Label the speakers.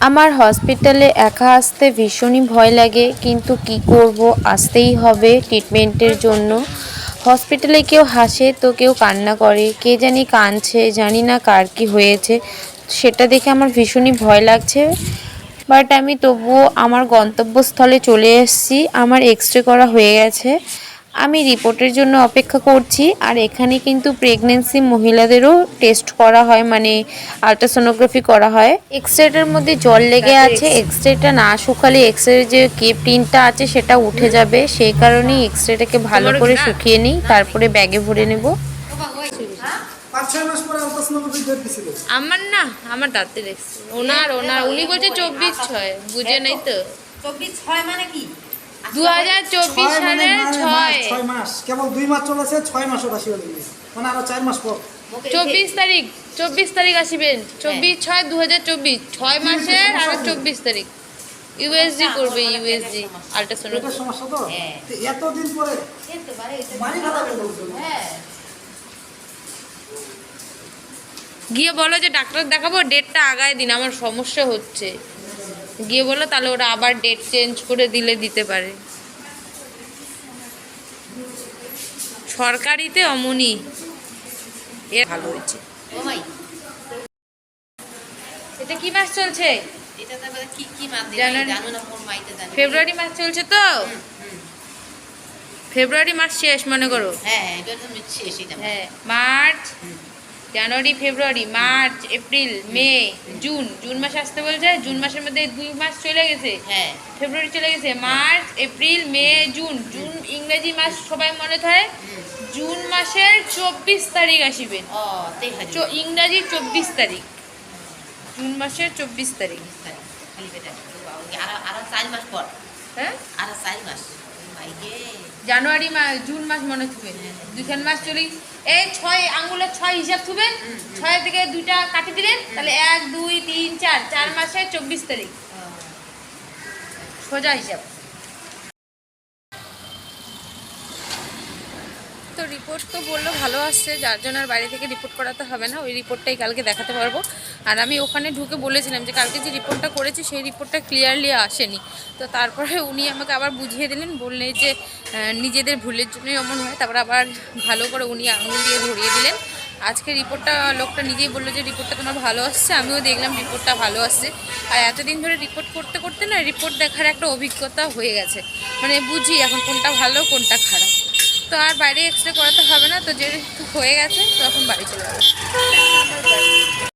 Speaker 1: আমার হসপিটালে একা আসতে ভীষণই ভয় লাগে, কিন্তু কি করব? আসতেই হবে ট্রিটমেন্টের জন্য। হসপিটালে কেউ হাসে তো কেউ কান্না করে। কে জানি কাঁদছে, জানি না কার কি হয়েছে। সেটা দেখে আমার ভীষণই ভয় লাগছে। বাট আমি তবুও আমার গন্তব্যস্থলে চলে এসেছি। আমার এক্স রে করা হয়ে গেছে। আমি রিপোর্টের জন্য অপেক্ষা করছি আর এখানে কিন্তু প্রেগনেন্সি মহিলাদেরও টেস্ট করা হয় মানে আলট্রাসোনোগ্রাফি করা হয়। এক্স রেটার মধ্যে জল লেগে আছে এক্স রেটা না শুকালে এক্স রে যে কে প্রিন্টটা আছে সেটা উঠে যাবে সেই কারণেই এক্স রেটাকে ভালো করে শুকিয়ে নিই তারপরে ব্যাগে ভরে নেব।
Speaker 2: পাঁচ ছয় মাস পরে আলট্রাসোনোগ্রাফি ডেট দিছিল।
Speaker 3: আমার না আমার দাঁতে দেখছি ওনার ওনার উনি বলছে চব্বিশ ছয় বুঝে নাই তো।
Speaker 4: চব্বিশ ছয় মানে কি?
Speaker 3: দু হাজার চব্বিশ
Speaker 2: মানে
Speaker 3: সালের ছয়।
Speaker 2: মাস, ছয় মাস। কেবল দুই মাস চলেছে ছয় বাসি হয়ে গেছে। মানে আরও চার মাস পর।
Speaker 3: চব্বিশ তারিখ চব্বিশ তারিখ আসিবেন। চব্বিশ ছয় দু হাজার চব্বিশ ছয় মাসের আর চব্বিশ তারিখ। ইউএসজি করবে ইউএসজি আলট্রাসোনোগ্রাফি
Speaker 2: পেটের সমস্যা। তো?
Speaker 4: হ্যাঁ।
Speaker 2: তো এতদিন পরে
Speaker 4: হ্যাঁ।
Speaker 3: গিয়ে বলো যে ডাক্তার দেখাবো ডেটটা আগায় দিন আমার সমস্যা হচ্ছে। গিয়ে বলো তাহলে ওরা আবার ডেট চেঞ্জ করে দিলে দিতে পারে। সরকারিতে অমনি। এ ভালো হয়েছে। এটা কি মাস চলছে? ফেব্রুয়ারি মাস চলছে তো? ফেব্রুয়ারি মাস শেষ মনে করো।
Speaker 4: হ্যাঁ হ্যাঁ
Speaker 3: হ্যাঁ মার্চ জানুয়ারি February March April May June. June মাস আসতে বলছে জুন মাসের মধ্যে দুই মাস চলে গেছে।
Speaker 4: হ্যাঁ।
Speaker 3: ফেব্রুয়ারি চলে গেছে March April May June. June ইংরেজি মাস সবাই মনে থাকে। জুন মাসের চব্বিশ তারিখ আসিবেন ইংরাজি চব্বিশ তারিখ। জুন মাসের চব্বিশ তারিখ।
Speaker 4: আর চার মাস পর।
Speaker 3: হ্যাঁ?
Speaker 4: আর চার মাস।
Speaker 3: জানুয়ারি মাস জুন মাস মনে থুবেন দুখান মাস চলি। এই ছয় আঙ্গুলের ছয় হিসাব থুবেন ছয় থেকে দুইটা কাটি দিলেন তাহলে এক দুই তিন চার চার মাসে চব্বিশ তারিখ। সোজা হিসাব। তো রিপোর্ট তো বলল ভালো আসছে, যার জন্য আর বাইরে থেকে রিপোর্ট করাতে হবে না, ওই রিপোর্টটাই কালকে দেখাতে পারব। আর আমি ওখানে ঢুকে বলেছিলাম যে কালকে যে রিপোর্টটা করেছি সেই রিপোর্টটা ক্লিয়ারলি আসেনি। তো তারপরে উনি আমাকে আবার বুঝিয়ে দিলেন বললেন যে নিজেদের ভুলের জন্যই এমন হয়। তারপর আবার ভালো করে উনি আঙুল দিয়ে ধরিয়ে দিলেন। আজকে রিপোর্টটা লোকটা নিজেই বলল যে রিপোর্টটা তোমার ভালো আসছে, আমিও দেখলাম রিপোর্টটা ভালো আসছে। আর এতদিন ধরে রিপোর্ট করতে করতে না রিপোর্ট দেখার একটা অভিজ্ঞতা হয়ে গেছে। মানে বুঝি এখন কোনটা ভালো, কোনটা খারাপ। তো আর বাইরে এক্সরে করাতে হবে না, তো যেহেতু হয়ে গেছে তো এখন বাড়ি চলে যাব।